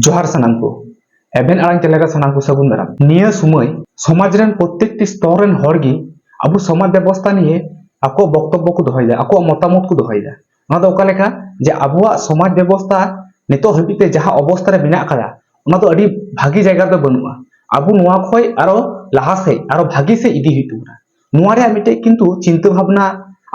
ᱡᱚᱦᱟᱨ ᱥᱟᱱᱟᱢ ᱠᱚ ᱮᱵᱮᱱ ᱟᱲᱟᱝ ᱪᱮᱞᱮᱠᱟ ᱥᱟᱱᱟᱢ ᱠᱚ ᱥᱟᱹᱜᱩᱱ ᱫᱟᱨᱟᱢ ᱱᱤᱭᱟᱹ ᱥᱩᱢᱟᱹᱭ ᱥᱚᱢᱟᱡᱽ ᱨᱮᱱ ᱯᱨᱚᱛᱮᱠᱴᱤ ᱥᱛᱚᱨ ᱨᱮᱱ ᱦᱚᱲ ᱜᱮ ᱟᱵᱚ ᱥᱚᱢᱟᱡᱽ ᱵᱮᱵᱚᱥᱛᱷᱟ ᱱᱤᱭᱮ ᱟᱠᱚ ᱵᱚᱠᱛᱚᱵᱵᱚ ᱠᱚ ᱫᱚᱦᱚᱭᱮᱫᱟ ᱟᱠᱚ ᱢᱚতাᱢᱚᱛ ᱠᱚ ᱫᱚᱦᱚᱭᱮᱫᱟ ᱱᱚᱣᱟ ᱫᱚ ᱚᱠᱟ ᱞᱮᱠᱟ ᱡᱮ ᱟᱵᱚᱣᱟᱜ ᱥᱚᱢᱟᱡᱽ ᱵᱮᱵᱚᱥᱛᱷᱟ ᱱᱤᱛᱚᱜ ᱦᱟᱹᱵᱤᱡ ᱛᱮ ᱡᱟᱦᱟᱸ ᱚᱵᱚᱥᱛᱷᱟ ᱨᱮ ᱢᱮᱱᱟᱜ ᱟᱠᱟᱫᱟ ᱚᱱᱟ ᱫᱚ ᱟᱹᱰᱤ ᱵᱷᱟᱜᱤ ᱡᱟᱭᱜᱟ ᱨᱮᱫᱚ ᱵᱟᱹᱱᱩᱜᱼᱟ ᱟᱵᱚ ᱱᱚᱣᱟ ᱠᱷᱚᱡ ᱟᱨᱚ ᱞᱟᱦᱟ ᱥᱮᱡ ᱟᱨᱚ ᱵᱷᱟᱜᱤ ᱥᱮᱡ ᱤᱫᱤ ᱦᱩᱭᱩᱜ ᱛᱟᱵᱚᱱᱟ ᱱᱚᱣᱟ ᱨᱮᱭᱟᱜ ᱢᱤᱫᱴᱮᱡ কিন্তু চিন্তা ভাবনা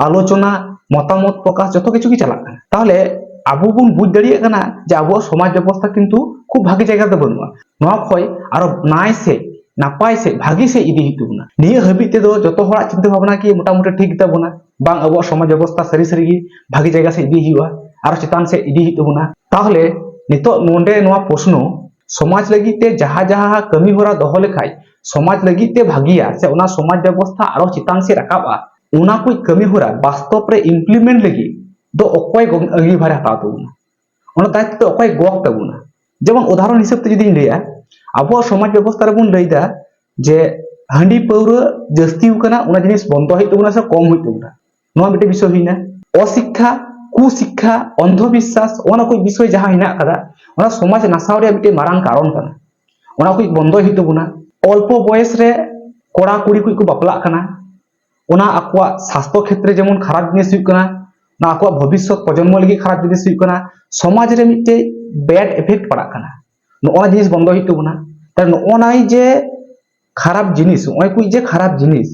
আলোচনা মতামত প্রকাশ যত কিছু কি চালাক তাহলে আবু বন বুঝ দাঁড়িয়ে কানা যে আবুয়াগ সমাজ ব্যবস্থা কিন্তু খুব ভাগি জায়গা তে বানুয়া নোয়া আরও নাই সে নাপাই সে ভাগি সে ইদি হিতু বনা। নিয়ে হাবিত তেদো যত হড়া চিন্তা ভাবনা কি মোটামুটি ঠিক তাবনা বাং আবুয়াগ সমাজ ব্যবস্থা সারি সারি ভাগি জায়গা সে ইদি হিউয়া আর চিতান সে ইদি হিতু বনা। তাহলে নিতো নোডে নোয়া প্রশ্ন, সমাজ লাগি তে যাহা যাহা কামি হরা দহ লেখাই সমাজ লাগি তে ভাগিয়া, সে ওনা সমাজ ব্যবস্থা আরও চিতান সে রাকাবা ওনা কুই কামি হরা বাস্তব রে ইমপ্লিমেন্ট লাগি। ᱫᱚ ᱚᱠᱚᱭ ᱟᱹᱜᱤᱵᱷᱟᱨᱮ ᱦᱟᱛᱟᱣ ᱛᱟᱵᱚᱱᱟ ᱚᱱᱟ ᱫᱟᱭᱤᱛᱛᱚ ᱫᱚ ᱚᱠᱚᱭ ᱜᱚᱜ ᱛᱟᱵᱚᱱᱟ ᱡᱮᱢᱚᱱ ᱩᱫᱟᱦᱚᱨᱚᱱ ᱦᱤᱥᱟᱹᱵ ᱛᱮ ᱡᱩᱫᱤᱧ ᱞᱟᱹᱭᱟ ᱟᱵᱚᱣᱟᱜ ᱥᱚᱢᱟᱡᱽ ᱵᱮᱵᱚᱥᱛᱷᱟ ᱨᱮᱵᱚᱱ ᱞᱟᱹᱭᱫᱟ ᱡᱮ ᱦᱟᱺᱰᱤ ᱯᱟᱹᱣᱨᱟᱹ ᱡᱟᱹᱥᱛᱤᱣ ᱠᱟᱱᱟ ᱚᱱᱟ ᱡᱤᱱᱤᱥ ᱵᱚᱱᱫᱚ ᱦᱩᱭᱩᱜ ᱛᱟᱵᱚᱱᱟ ᱥᱮ ᱠᱚᱢ ᱦᱩᱭᱩᱜ ᱛᱟᱵᱚᱱᱟ ᱱᱚᱣᱟ ᱢᱤᱫᱴᱮᱱ ᱵᱤᱥᱚᱭ ᱦᱩᱭᱱᱟ অশিক্ষা কুশিক্ষা অন্ধবিশ্বাস অনা কই বিষয় যাহা হেনা কাদা অনা সমাজ নাসাও রে মিটে মারাং কারণ কানা অনা কই বন্ধই হইতো বুনা অল্প বয়স রে কোড়া কুড়ি কই কো বাপলা কানা অনা আকোয়া স্বাস্থ্য ক্ষেত্রে যেমন খারাপ জিনিস হইক কানা ᱱᱚᱣᱟ ᱠᱚ ᱵᱷᱚᱵᱤᱥᱥᱚᱛ ᱯᱨᱚᱡᱚᱱᱢᱚ ᱞᱟᱹᱜᱤᱫ ᱠᱷᱟᱨᱟᱯ ᱡᱤᱱᱤᱥ ᱦᱩᱭᱩᱜ ᱠᱟᱱᱟ ᱥᱚᱢᱟᱡᱽ ᱨᱮ ᱢᱤᱫᱴᱮᱡ ᱵᱮᱰ ᱤᱯᱷᱮᱠᱴ ᱯᱟᱲᱟᱜ ᱠᱟᱱᱟ ᱱᱚᱜᱼᱚᱱᱟ ᱡᱤᱱᱤᱥ ᱵᱚᱱᱫᱚ ᱦᱩᱭᱩᱜ ᱛᱟᱵᱚᱱᱟ ᱛᱟᱦᱞᱮ ᱱᱚᱜᱼᱚᱱᱟ ᱡᱮ খারাপ জিনিস নয় কুই যে খারাপ জিনিস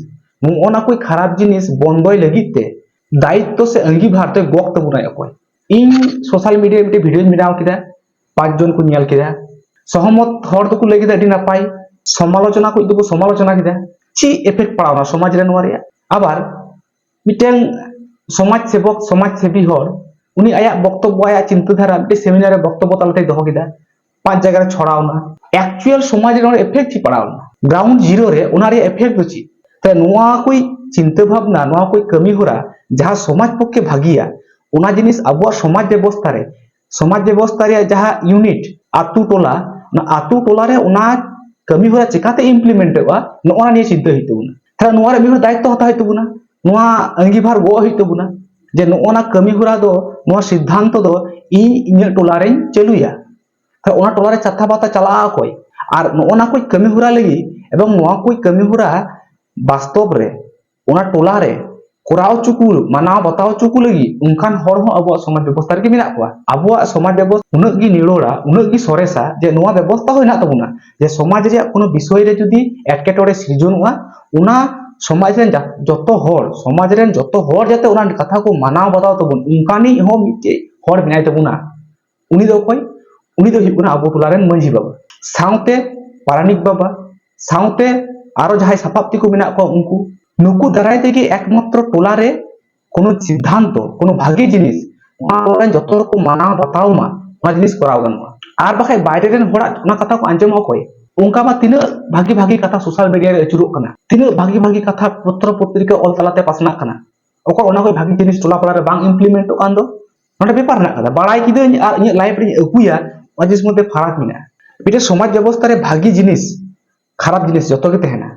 নয় কুই খারাপ জিনিস বন্ধই লাগিতে দায়িত্ব সে অঙ্গীভার তো গক তো বুনাই অকয় ইন সোশ্যাল মিডিয়ায় মিটে ভিডিও বানাও কিদা পাঁচজন কু নিয়াল কিদা সহমত হর তো কু লাগি দা নাপাই সমালোচনা কই তো সমালোচনা কিদা চি এফেক্ট পড়াওনা সমাজ রে নোয়ারিয়া আবার মিটেন সমাজ সেবক সমাজ সেবী হর উনি আয়াক বক্তব্য, আয়াক চিন্তাধারা মিটে সেমিনারে বক্তব্য তালাতে দহ কিদা পাঁচ জায়গায় ছড়াও না অ্যাকচুয়াল সমাজ রে এফেক্ট কি পড়াও না গ্রাউন্ড জিরো রে ওনা রে এফেক্ট হচ্ছে তাই নোয়া কই চিন্তা ভাবনা নোয়া কই কামি হরা যাহা সমাজ পক্ষে ভাগিয়া ওনা জিনিস আবুয়াগ সমাজ ব্যবস্থা রে সমাজ ব্যবস্থা রে যাহা ইউনিট আতু টোলা না আতু টোলা রে ওনা কামি হরা চিকাতে ইমপ্লিমেন্ট হওয়া নোয়া নিয়ে চিন্তা হইতে বুনা তাহলে নোয়া মিহ দায়িত্ব হতা হইতে ᱱᱚᱣᱟ ᱟᱸᱜᱤᱵᱷᱟᱨ ᱜᱚᱜ ᱦᱩᱭᱩᱜ ᱛᱟᱵᱚᱱᱟ ᱡᱮ ᱱᱚᱜᱼᱚᱱᱟ ᱠᱟᱹᱢᱤ ᱦᱚᱨᱟ ᱫᱚ ᱱᱚᱣᱟ ᱥᱤᱫᱽᱫᱷᱟᱱᱛᱚ ᱫᱚ ᱤᱧ ᱤᱧᱟᱹᱜ ᱴᱚᱞᱟᱨᱮᱧ ᱪᱟᱹᱞᱩᱭᱟ ᱚᱱᱟ ᱴᱚᱞᱟᱨᱮ ᱪᱟᱛᱷᱟ ᱵᱟᱛᱟ ᱪᱟᱞᱟᱜᱼᱟ ᱚᱠᱚᱭ ᱟᱨ ᱱᱚᱜᱼᱚᱱᱟ ᱠᱚ ᱠᱟᱹᱢᱤ ᱦᱚᱨᱟ ᱞᱟᱹᱜᱤᱫ ᱮᱵᱚᱝ ᱱᱚᱣᱟ ᱠᱚ ᱠᱟᱹᱢᱤ ᱦᱚᱨᱟ ᱵᱟᱥᱛᱚᱵ ᱨᱮ ᱚᱱᱟ ᱴᱚᱞᱟᱨᱮ ᱠᱚᱨᱟᱣ ᱪᱩᱠᱩ ᱢᱟᱱᱟᱣ ᱵᱟᱛᱟᱣ ᱪᱩᱠᱩ ᱞᱟᱹᱜᱤᱫ ᱚᱱᱠᱟᱱ ᱦᱚᱲ ᱦᱚᱸ ᱟᱵᱚᱣᱟᱜ ᱥᱚᱢᱟᱡᱽ ᱵᱮᱵᱚᱥᱛᱷᱟ ᱨᱮᱜᱮ ᱢᱮᱱᱟᱜ ᱠᱚᱣᱟ ᱟᱵᱚᱣᱟᱜ ᱥᱚᱢᱟᱡᱽ ᱵᱮᱵᱚᱥᱛᱷᱟ ᱩᱱᱟᱹᱜ ᱜᱮ ᱱᱤᱨᱚᱲᱟ ᱩᱱᱟᱹᱜ ᱜᱮ ᱥᱚᱨᱮᱥᱟ ᱡᱮ ᱱᱚᱣᱟ ᱵᱮᱵᱚᱥᱛᱷᱟ ᱦᱚᱸ ᱢᱮᱱᱟᱜ ᱛᱟᱵᱚᱱᱟ ᱡᱮ ᱥᱚᱢᱟᱡᱽ ᱨᱮᱭᱟᱜ ᱠᱳᱱᱳ ᱵᱤᱥᱚᱭ ᱨᱮ ᱡᱩᱫᱤ ᱮᱴᱠᱮᱴᱚᱬᱮ ᱥᱤᱨᱡᱚᱱᱚᱜᱼᱟ ᱚᱱᱟ ᱥᱚᱢᱟᱡᱽ ᱨᱮᱱ ᱡᱚᱛᱚ ᱦᱚᱲ ᱥᱚᱢᱟᱡᱽ ᱨᱮᱱ ᱡᱚᱛᱚ ᱦᱚᱲ ᱡᱟᱛᱮ ᱚᱱᱟ ᱠᱟᱛᱷᱟ ᱠᱚ ᱢᱟᱱᱟᱣ ᱵᱟᱛᱟᱣ ᱛᱟᱵᱚᱱ ᱚᱱᱠᱟᱱᱤᱡ ᱦᱚᱸ ᱢᱤᱫᱴᱮᱡ ᱦᱚᱲ ᱢᱮᱱᱟᱭ ᱛᱟᱵᱚᱱᱟ ᱩᱱᱤ ᱫᱚ ᱚᱠᱚᱭ ᱩᱱᱤ ᱫᱚ ᱦᱩᱭᱩᱜ ᱠᱟᱱᱟ ᱟᱵᱚ ᱴᱚᱞᱟ ᱨᱮᱱ ᱢᱟᱺᱡᱷᱤ ᱵᱟᱵᱟ ᱥᱟᱶᱛᱮ ᱯᱟᱨᱟᱱᱤᱠ ᱵᱟᱵᱟ ᱥᱟᱶᱛᱮ ᱟᱨᱚ ᱡᱟᱦᱟᱸᱭ ᱥᱟᱯᱟᱵ ᱛᱮᱠᱚ ᱢᱮᱱᱟᱜ ᱠᱚᱣᱟ ᱩᱱᱠᱩ ᱱᱩᱠᱩ ᱫᱟᱨᱟᱭ ᱛᱮᱜᱮ একমাত্র ᱴᱚᱞᱟরে কোনো সিদ্ধান্ত কোনো ভাগে জিনিস ᱚᱱᱟ ᱡᱚᱛᱚ ᱦᱚᱲ ᱠᱚ ᱢᱟᱱᱟᱣ ᱵᱟᱛᱟᱣ ᱢᱟ ᱚᱱᱟ ᱡᱤᱱᱤᱥ ᱠᱚᱨᱟᱣ ᱜᱟᱱᱚᱜᱼᱟ ᱟᱨ ᱵᱟᱠᱷᱟᱡ ᱵᱟᱭᱨᱮ ᱨᱮᱱ ᱦᱚᱲᱟᱜ ᱚᱱᱟ ᱠᱟᱛᱷᱟ ᱠᱚ ᱟᱸᱡᱚᱢᱟ ᱚᱠᱚᱭ ᱚᱱᱠᱟ ᱢᱟ ᱛᱤᱱᱟᱹᱜ ᱵᱷᱟᱜᱤ ᱵᱷᱟᱜᱤ ᱠᱟᱛᱷᱟ ᱥᱳᱥᱟᱞ ᱢᱤᱰᱤᱭᱟ ᱨᱮ ᱟᱹᱪᱩᱨᱚᱜ ᱠᱟᱱᱟ ᱛᱤᱱᱟᱹᱜ ᱵᱷᱟᱜᱤ ᱵᱷᱟᱜᱤ ᱠᱟᱛᱷᱟ ᱯᱚᱛᱨᱚ ᱯᱚᱛᱨᱤᱠᱟ ᱚᱞ ᱛᱟᱞᱟᱛᱮ ᱯᱟᱥᱱᱟᱜ ᱠᱟᱱᱟ ᱚᱠᱚᱭ ᱚᱱᱟ ᱠᱷᱚᱱ ᱵᱷᱟᱜᱤ ᱡᱤᱱᱤᱥ ᱴᱚᱞᱟ ᱯᱟᱲᱟ ᱨᱮ ᱵᱟᱝ ᱤᱢᱯᱞᱤᱢᱮᱱᱴᱚᱜ ᱠᱟᱱ ᱫᱚ ᱱᱚᱰᱮ ᱵᱮᱯᱟᱨ ᱢᱮᱱᱟᱜ ᱠᱟᱫᱟ ᱵᱟᱲᱟᱭ ᱠᱤᱫᱟᱹᱧ ᱟᱨ ᱤᱧᱟᱹᱜ ᱞᱟᱭᱤᱯᱷ ᱨᱤᱧ ᱟᱹᱜᱩᱭᱟ ᱚᱱᱟ ᱡᱤᱱᱤᱥ ᱢᱚধ্যᱮ ᱯᱷᱟᱨᱟᱠ ᱢᱮᱱᱟᱜᱼᱟ ᱢᱤᱫᱴᱮᱱ ᱥᱚᱢᱟᱡᱽ ᱵᱮᱵᱚᱥᱛᱷᱟ ᱨᱮ ᱵᱷᱟᱜᱤ ᱡᱤᱱᱤস খারাপ জিনিস যত গে তেহেনা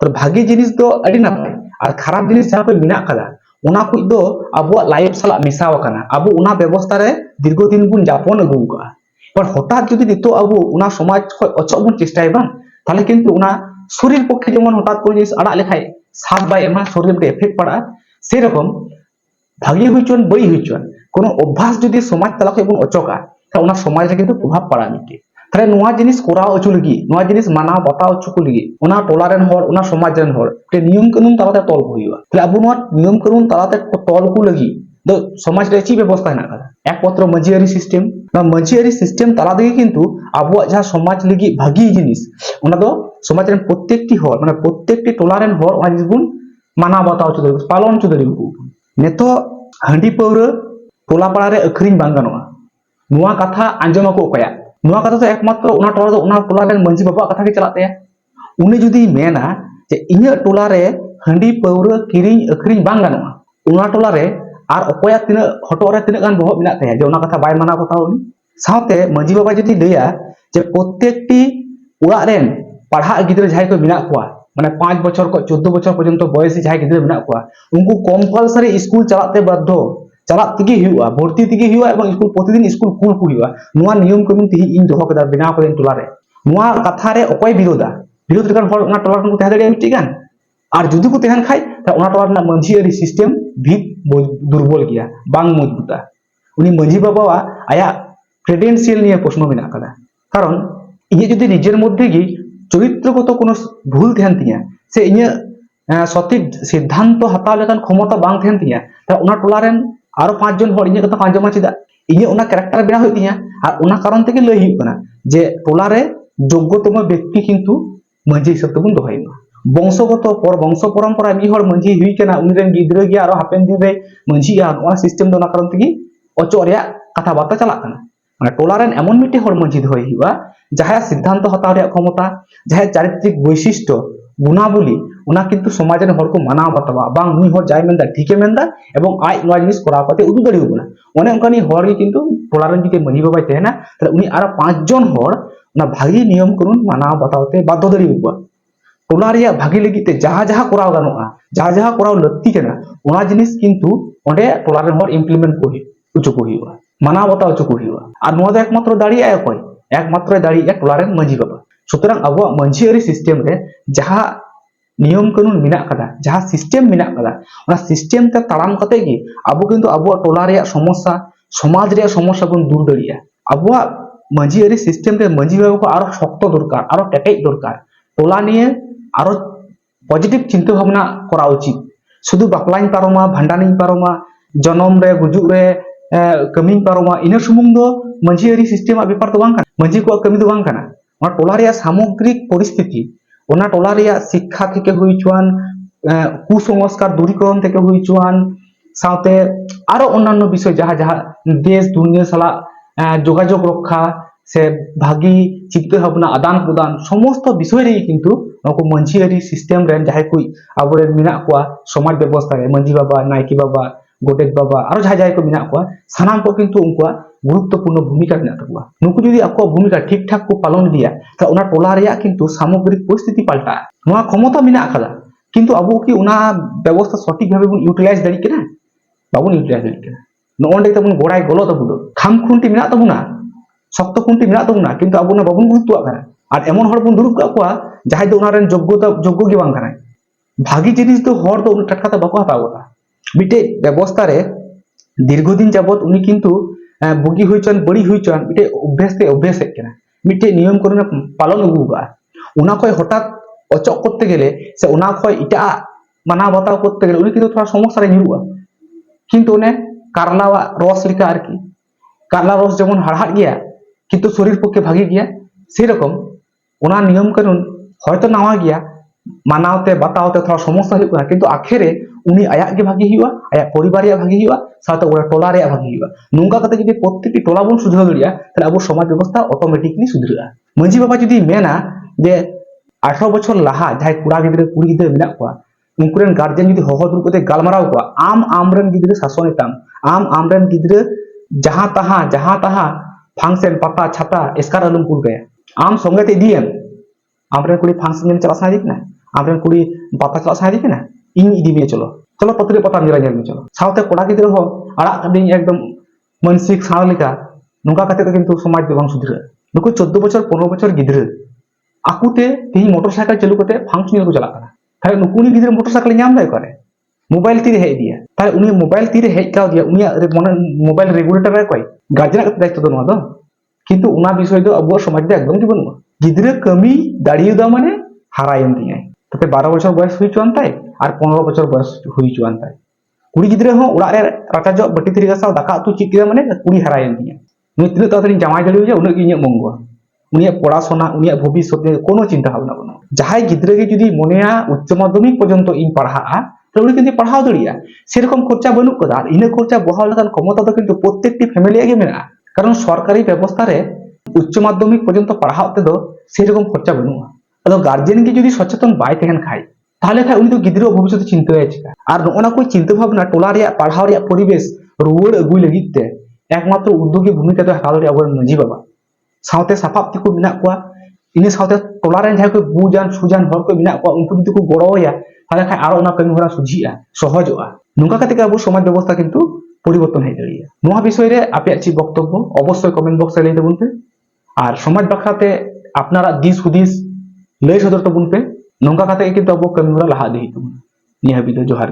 তো ভাগি জিনিস দো আডি নাপাই আর খারাপ জিনিস যাহা কই মিনা কাদা ওনা কুই দো আবুয়া লাইফ সালা মিশাও কানা আবু ওনা ব্যবস্থা রে দীর্ঘদিন বুন যাপন আগুকা এবার হঠাৎ যদি নিতোগ আবু ওনা সমাজ খয় অচক বন চেষ্টায় বাং তাহলে কিন্তু ওনা শরীর পক্ষে যেমন হঠাৎ করে জিনিস আড়াগ লেখায় সাপ বাই এমা শরীর মধ্যে এফেক্ট পাড়া, সেরকম ভাগি হইচন, বই হইচন, কোনো অভ্যাস যদি সমাজ তালা খয় বন অচকা তাহলে ওনা সমাজ কিন্তু প্রভাব পাড়া মিটে। তাহলে নোয়া জিনিস করাও অচু লাগি নোয়া জিনিস মানাও বাতাও অচু কো? লাগি ওনা টোলা রেন হর ওনা সমাজ রেন হর তে নিয়ম কানুন তালাতে তল হুইবা। তাহলে আবু নোয়া নিয়ম কানুন তালাতে তল কো? লাগি ᱫᱚ ᱥᱚᱢᱟᱡᱽ ᱨᱮ ᱪᱮᱫ ᱵᱮᱵᱚᱥᱛᱷᱟ ᱦᱮᱱᱟᱜ ᱟᱠᱟᱫᱟ একমাত্র মাঝিয়ারি সিস্টেম ᱱᱚᱣᱟ মাঝিয়ারি সিস্টেম তালা দিকে কিন্তু আবুয়া যা সমাজ লিগি ভাগি জিনিস। ওনা দো সমাজ রেন প্রত্যেকটি হল মানে প্রত্যেকটি টোলা রেন হল ওনা জিনিস বুন মানা বাতাও চো দারিব পালন চো দারিব নেতো হাঁডি পাউরা টোলা পাড়া রে আখরিং বাং গানোয়া নুয়া কথা আঞ্জম আকো কয়া। নুয়া কথা তো একমাত্র ওনা টোলা দো ওনা টোলা রেন মাঝি বাবা কথা কে চালাতে। উনি যদি মেনা যে ইয়া টোলা রে হাঁডি পাউরা কিরিং আখরিং বাং গানোয়া ওনা টোলা রে আর অকয়া তিনা হটরে তিনা গান বহব মিনা তাই যে ওনা কথা বাই মানা কথা উনি সাথে মাঝি বাবা যদি দেয়া যে প্রত্যেকটি ওড়া রেন পড়া গিদ্রে যাই কো মিনা কোয়া মানে 5 বছর কো 14 বছর পর্যন্ত বয়সী যাই গিদ্রে মিনা কোয়া উনকু কম্পালসরি স্কুল চালাতে বাধ্য। চালাত থেকে হুয়া ভর্তি থেকে হুয়া এবং স্কুল প্রতিদিন স্কুল কুল কুলিয়া নোয়া নিয়ম কানুন তিহি ইন দহ কেদা বিনা করেন টলারে নোয়া কথারে অকয় বিরোধা বিরোধ লেখান হল ওনা টলার কো তেহাদে মিটিগান ᱟᱨ ᱡᱩᱫᱤ ᱠᱚ ᱛᱟᱦᱮᱱ ᱠᱷᱟᱡ ᱚᱱᱟ ᱴᱚᱞᱟ ᱨᱮᱱᱟᱜ ᱢᱟᱺᱡᱷᱤ ᱟᱹᱨᱤ ᱥᱤᱥᱴᱮᱢ ᱵᱷᱤᱛ ᱫᱩᱨᱵᱚᱞ ᱜᱮᱭᱟ ᱵᱟᱝ ᱢᱚᱡᱵᱩᱛᱟ ᱩᱱᱤ ᱢᱟᱺᱡᱷᱤ ᱵᱟᱵᱟᱣᱟᱜ ᱟᱭᱟᱜ ক্রেডেন্সিয়াল নিয়ে প্রশ্ন মেনা কাদা কারণ ইয়ে যদি নিজের মধ্যে গিয়ে চরিত্রগত কোনো ভুল থাকেন তিনা সে ইয়ে সঠিক সিদ্ধান্ত হাতাও লেখান ক্ষমতা বাং থাকেন তিনা তাহলে ওনা টোলারেন আরও পাঁচজন হর ইয়ে কথা পাঁচজন চিদা ইয়ে ওনা ক্যারেক্টার বেড়া হয়ে তিনা আর ওনা কারণ থেকে লই হইব না, যে টোলারে যোগ্যতম ব্যক্তি কিন্তু মাঝে হিসাব তবুন দোহাই না। বংশগত পর বংশ পরম্পরা মিহর মাঝি হুই কেনা উনরেন গিদ্র গিয়া আর হাপেন দিবে মাঝি আর ওনা সিস্টেম দনা কারণ থেকে অচো রিয়া কথা বার্তা চালা কানা মানে টোলারেন এমন মিটি হর মাঝি হই হিবা যাহা সিদ্ধান্ত হতা রিয়া ক্ষমতা যাহা চারিত্রিক বৈশিষ্ট্য গুণাবলী ওনা কিন্তু সমাজের হরকো মানা বাতাবা। বা উনি হর যাই মেন্দা, ঠিকে মেন্দা, এবং আই নয় জিনিস করা পাতে উদু দাঁড়িয়ে না মানে অনকানি হর কিন্তু টোলারেন যদি মাঝি বাবাই তেহেনা তাহলে উনি আর পাঁচজন হর না ভাগি নিয়ম করুন মানা বাতাওতে বাধ্য দাঁড়িয়ে ᱴᱚᱞᱟ ᱨᱮᱭᱟᱜ ᱵᱷᱟᱜᱮ ᱞᱟᱹᱜᱤᱫ ᱛᱮ ᱡᱟᱦᱟᱸ ᱡᱟᱦᱟᱸ ᱠᱚᱨᱟᱣ ᱜᱟᱱᱚᱜᱼᱟ, ᱡᱟᱦᱟᱸ ᱡᱟᱦᱟᱸ ᱠᱚᱨᱟᱣ ᱞᱟᱹᱠᱛᱤ ᱠᱟᱱᱟ, ᱚᱱᱟ ᱡᱤᱱᱤᱥ ᱠᱤᱱᱛᱩ ᱚᱸᱰᱮ ᱴᱚᱞᱟ ᱨᱮᱱ ᱦᱚᱲ ᱤᱢᱯᱞᱤᱢᱮᱱᱴ ᱠᱚ ᱦᱚᱪᱚ ᱠᱚ ᱦᱩᱭᱩᱜᱼᱟ মানা বাতা হচ্ছে করি আর নোয়া একমাত্র দাঁড়িয়ে অকয় একমাত্র দাঁড়িয়ে টোলারেন মাঝি বাবা সুতরাং আবহাওয়া মাঝি আরি সিস্টেম রে যাহা নিয়ম কানুন মিনা কাদা যাহা সিস্টেম মিনা কাদা ওনা সিস্টেম তে তাড়াম কাতে গি আবু কিন্তু আবহাওয়া টোলা রে সমস্যা সমাজ রে সমস্যা গুন দূর দাঁড়িয়ে আবহাওয়া মাঝি আরি সিস্টেম রে মাঝি বাবা আরও শক্ত দরকার আরও টেকাই দরকার টোলা নিয়ে আরও পজিটিভ চিন্তা ভাবনা করা উচিত। শুধু বাপলাইন পারমা ভান্ডানি পারমা, জনম রে গুজুক রে কামি পারমা, ইন সুমুং মাঝি আরি সিস্টেম আ ব্যাপার তো মাঝি কো কামি দো বাং টোলা সামগ্রিক পরিস্থিতি ওনা টোলা শিক্ষা থেকে হইচুয়ান কুসংস্কার দূরীকরণ থেকে হইচুয়ান সাথে আরও অন্যান্য বিষয় যা যা দেশ, দুনিয়া, সালা যোগাযোগ রক্ষা ᱥᱮ ᱵᱷᱟᱜᱤ ᱪᱤᱛᱟᱹ ᱵᱷᱟᱵᱱᱟ ᱟᱫᱟᱱ ᱯᱨᱚᱫᱟᱱ ᱥᱚᱢᱚᱥᱛᱚ ᱵᱤᱥᱚᱭ ᱨᱮ ᱠᱤᱱᱛᱩ ᱱᱚᱣᱟ ᱠᱚ ᱢᱟᱺᱡᱷᱤᱟᱹᱨᱤ ᱥᱤᱥᱴᱮᱢ ᱨᱮᱱ ᱡᱟᱦᱟᱸᱭ ᱠᱚ ᱟᱵᱚᱨᱮᱱ ᱢᱮᱱᱟᱜ ᱠᱚᱣᱟ ᱥᱚᱢᱟᱡᱽ ᱵᱮᱵᱚᱥᱛᱷᱟ ᱨᱮ ᱢᱟᱺᱡᱷᱤ ᱵᱟᱵᱟ ᱱᱟᱭᱠᱮ ᱵᱟᱵᱟ ᱜᱚᱰᱮᱛ ᱵᱟᱵᱟ ᱟᱨᱚ ᱡᱟᱦᱟᱸᱭ ᱡᱟᱦᱟᱸᱭ ᱠᱚ ᱢᱮᱱᱟᱜ ᱠᱚᱣᱟ ᱥᱟᱱᱟᱢ ᱠᱚ ᱠᱤᱱᱛᱩ ᱩᱱᱠᱩᱣᱟᱜ গুরুত্বপূর্ণ ভূমিকা মেনে থাকবা নুকু যদি আপনার ভূমিকা ঠিকঠাক কো পালন দিয়া তা ওনা টোলা রেয়া কিন্তু সামগ্রিক পরিস্থিতি পাল্টা নোয়া ক্ষমতা মেনে আকাদা কিন্তু আবু কি ওনা ব্যবস্থা সঠিকভাবে বুন ইউটিলাইজ দাঁড়ি কিনা বাবুন ইউটিলাইজ দাঁড়ি কিনা নয় তাবুন গোড়ায় গলো তাবুন খামখুন্তি মেনা তাবুনা ᱥᱚᱠᱛᱚ ᱠᱷᱩᱱᱴᱤ ᱢᱮᱱᱟᱜ ᱛᱟᱵᱚᱱᱟ ᱠᱤᱱᱛᱩ ᱟᱵᱚ ᱚᱱᱟ ᱵᱟᱵᱚᱱ ᱜᱩᱨᱩᱛᱛᱚᱣᱟᱜ ᱠᱟᱱᱟ ᱟᱨ ᱮᱢᱚᱱ ᱦᱚᱲ ᱵᱚᱱ ᱫᱩᱲᱩᱵ ᱠᱟᱜ ᱠᱚᱣᱟ ᱡᱟᱦᱟᱸᱭ ᱫᱚ ᱚᱱᱟ ᱨᱮᱱ ᱡᱳᱜᱽᱜᱚᱛᱟ ᱡᱳᱜᱽᱜᱚ ᱜᱮ ᱵᱟᱝ ᱠᱟᱱᱟᱭ ᱵᱷᱟᱜᱤ ᱡᱤᱱᱤᱥ ᱫᱚ ᱦᱚᱲ ᱫᱚ ᱩᱱᱟᱹᱜ ᱴᱟᱴᱠᱟ ᱫᱚ ᱵᱟᱠᱚ ᱦᱟᱛᱟᱣ ᱜᱚᱫᱟ ᱢᱤᱫᱴᱮᱡ ᱵᱮᱵᱚᱥᱛᱷᱟ ᱨᱮ দীর্ঘদিন যাবত উনি কিন্তু বুগি হয়েছেন বড়ি হয়েছেন মিটে অভ্যেসতে অভ্যেস হয়ে কেনা মিটে নিয়ম করে পালন আগু ওনা কয় হঠাৎ অচক করতে গেলে সে ওনা কয় এটা মানা বাতাও করতে গেলে উনি কিন্তু থোড়া সমস্যারে নিরুয়া কিন্তু ওনে কারলাওয়া রস লেখা আর কি কারলা রস যেমন হাড়হাড় গিয়া কিন্তু শরীর পক্ষে ভাগি গিয়া সেরকম ওনার নিয়ম কানুন হয়তো নামা গিয়া মানাওতে বাতাওতে থা সমস্যা হয়ে কিন্তু আখেরে উনি আয়াকে ভাগি হইয়া, আয়া পরিবার ভাগি হইয়া, সাথে ওরা টোলা ভাগি হইয়া। নুঙ্গা কথা যদি প্রত্যেকটি টোলা বন সুধার দিয়া তাহলে আবু সমাজ ব্যবস্থা অটোমেটিকলি সুধরা মঞ্জি বাবা যদি মেনা যে আঠারো বছর লাহা যাই কুড়া গিদ্রে, কুড়ি গিদ্রে মেনা কোয়া উনকুরেন গার্জেন যদি হহ দূর করতে গালমারাও কোয়া আম আমরেন গিদ্রে শাসন এতাম আম আমরেন গিদ্রে যাহা তাহা যাহা তাহা ᱯᱷᱟᱝᱥᱮᱱ ᱯᱟᱛᱟ ᱪᱷᱟᱛᱟ ᱮᱥᱠᱟᱨ ᱟᱞᱚᱢ ᱠᱩᱞ ᱠᱟᱭᱟ ᱟᱢ ᱥᱚᱸᱜᱮ ᱛᱮ ᱤᱫᱤᱭᱮᱢ ᱟᱢᱨᱮᱱ ᱠᱩᱲᱤ ᱯᱷᱟᱝᱥᱮᱱ ᱧᱮᱞ ᱪᱟᱞᱟᱜ ᱥᱟᱱᱟᱭᱮᱫᱮ ᱠᱟᱱᱟ ᱟᱢᱨᱮᱱ ᱠᱩᱲᱤ ᱯᱟᱛᱟ ᱪᱟᱞᱟᱜ ᱥᱟᱱᱟᱭᱮᱫᱮ ᱠᱟᱱᱟ ᱤᱧ ᱤᱫᱤ ᱢᱮᱭᱟ ᱪᱚᱞᱚ ᱪᱚᱞᱚ ᱯᱟᱛᱨᱤ ᱯᱟᱛᱟ ᱧᱮᱞᱟ ᱧᱮᱞ ᱢᱮ ᱪᱚᱞᱚ ᱥᱟᱶᱛᱮ ᱠᱚᱲᱟ ᱜᱤᱫᱽᱨᱟᱹ ᱦᱚᱸ ᱟᱲᱟᱜ ᱠᱟᱹᱫᱤᱧ ᱮᱠᱫᱚᱢ ᱢᱟᱱᱥᱤᱠ ᱥᱟᱬ ᱞᱮᱠᱟ ᱱᱚᱝᱠᱟ ᱠᱟᱛᱮ ᱫᱚ ᱠᱤᱱᱛᱩ ᱥᱚᱢᱟᱡᱽ ᱫᱚ ᱵᱟᱝ ᱥᱩᱫᱷᱨᱟᱹᱜᱼᱟ ᱱᱩᱠᱩ ᱪᱳদ্ᱫᱳ ᱵᱚᱪᱷᱚᱨ ᱯᱚᱱᱮᱨᱚ ᱵᱚᱪᱷᱚᱨ ᱜᱤᱫᱽᱨᱟᱹ ᱟᱠᱚᱛᱮ ᱛᱤᱦᱤᱧ ᱢᱚᱴᱚᱨ ᱥᱟᱭᱠᱮᱞ ᱪᱟᱹᱞᱩ ᱠᱟᱛᱮ ᱯᱷᱟᱝᱥᱚᱱ ᱧᱮᱞ ᱠᱚ ᱪᱟᱞᱟᱜ ᱠᱟᱱᱟ তাহলে নুকু উনি গিদ্রে মোটরসাইকেল নিয়ে আমদায় করে মোবাইল তীরে হেঁটে দিয়ে তাহলে উনি মোবাইল তীরে হেঁটে দিয়ে উনি মোবাইল রেগুলেটর কয় ᱜᱟᱡᱨᱟ ᱠᱟᱛᱮ ᱫᱟᱭᱤᱛᱛᱚ ᱫᱚ ᱱᱚᱣᱟ ᱫᱚ ᱠᱤᱱᱛᱩ ᱚᱱᱟ ᱵᱤᱥᱚᱭ ᱫᱚ ᱟᱵᱚᱣᱟᱜ ᱥᱚᱢᱟᱡᱽ ᱨᱮ ᱮᱠᱫᱚᱢ ᱜᱮ ᱵᱟᱹᱱᱩᱜᱼᱟ ᱜᱤᱫᱽᱨᱟᱹ ᱠᱟᱹᱢᱤ ᱫᱟᱲᱮᱭᱟᱫᱟ ᱢᱟᱱᱮ ᱦᱟᱨᱟᱭᱮᱱ ᱛᱤᱧᱟᱭ ᱛᱟᱛᱮ ᱵᱟᱨো ᱵᱚᱪᱷᱚᱨ ᱵᱚᱭᱚᱥ ᱦᱩᱭ ᱦᱚᱪᱚᱣᱟᱱ ᱛᱟᱭ ᱟᱨ ᱯᱚᱱᱮᱨᱚ ᱵᱚᱪᱷᱚᱨ ᱵᱚᱭᱚᱥ ᱦᱩᱭ ᱦᱚᱪᱚᱣᱟᱱ ᱛᱟᱭ ᱠᱩᱲᱤ ᱜᱤᱫᱽᱨᱟᱹ ᱦᱚᱸ ᱚᱲᱟᱜ ᱨᱮ ᱨᱟᱪᱟ ᱡᱚᱜ ᱵᱟᱹᱴᱤ ᱛᱷᱟᱹᱨᱤ ᱜᱟᱥᱟᱣ ᱫᱟᱠᱟ ᱩᱛᱩ ᱪᱮᱫ ᱠᱮᱫᱟ ᱢᱟᱱᱮ ᱠᱩᱲᱤ ᱦᱟᱨᱟᱭᱮᱱ ᱛᱤᱧᱟ ᱱᱩᱭ ᱛᱤᱱᱟᱹᱜ ᱛᱟᱲᱟᱛᱟᱲᱤᱧ ᱡᱟᱶᱟᱭ ᱫᱟᱲᱮᱣᱟᱭᱟ ᱩᱱᱟᱹᱜ ᱜᱮ ᱤᱧᱟᱹᱜ ᱢᱚᱝᱜᱚᱞ উনিয়ার পড়াশোনা উনিয়ার ভবিষ্যতে কোনো চিন্তা ভাবনা বানো যাহাই গিদ্রেকে যদি মনেয়া উচ্চ মাধ্যমিক পর্যন্ত ইন পড়াহা সেগুলো কিন্তু পড়াও দরিয়া সেরকম খরচা বলুক কথা আর ইনে খরচা বহাল রাখার ক্ষমতা তো কিন্তু প্রত্যেকটি ফ্যামিলি আগে মেনা কারণ সরকারি ব্যবস্থারে উচ্চ মাধ্যমিক পর্যন্ত পড়াও তো সেরকম খরচা বলুয়া আদো গার্জেনকে যদি সচেতন বাই থাকেন খাই তাহলে খাই উনি তো গিদ্র ভবিষ্যৎ চিন্তা হয়েছে আর ওনা কই চিন্তা ভাবনা টোলা রিয়া পড়াও রিয়া পরিবেশ রুয়ার আগুই লাগিতে একমাত্র উদ্যোগী ভূমিকা তো হাতাল রিয়া আবার মাঝি বাবা। সাথে সাফাপ তিকু মিনা কোয়া, ইনি সাথে টোলা রেন যাই কই বুজান সুজান হর কো মিনা কোয়া উনকু যদি কো গড়োয়া ᱛᱟᱦᱚᱞᱮ ᱠᱷᱟᱱ ᱟᱨᱚ ᱚᱱᱟ ᱠᱟᱹᱢᱤ ᱦᱚᱨᱟ ᱥᱚᱡᱷᱮᱜᱼᱟ ᱥᱚᱦᱚᱡᱚᱜᱼᱟ ᱱᱚᱝᱠᱟ ᱠᱟᱛᱮ ᱟᱵᱚ ᱥᱚᱢᱟᱡᱽ ᱵᱮᱵᱚᱥᱛᱷᱟ ᱠᱤᱱᱛᱩ পরিবর্তন হয়ে দাঁড়িয়ে নোয়া বিষয় রে আপনার যে বক্তব্য অবশ্যই কমেন্ট বক্সে লিখে দেবেন পে আর সমাজ বাখাতে আপনারা দিস হুদিস লাই সদর তবুন পে নঙ্কা কাতে কিন্তু আবো কামিমরা লাহা দিই তুমি নিহা বিদ জোহার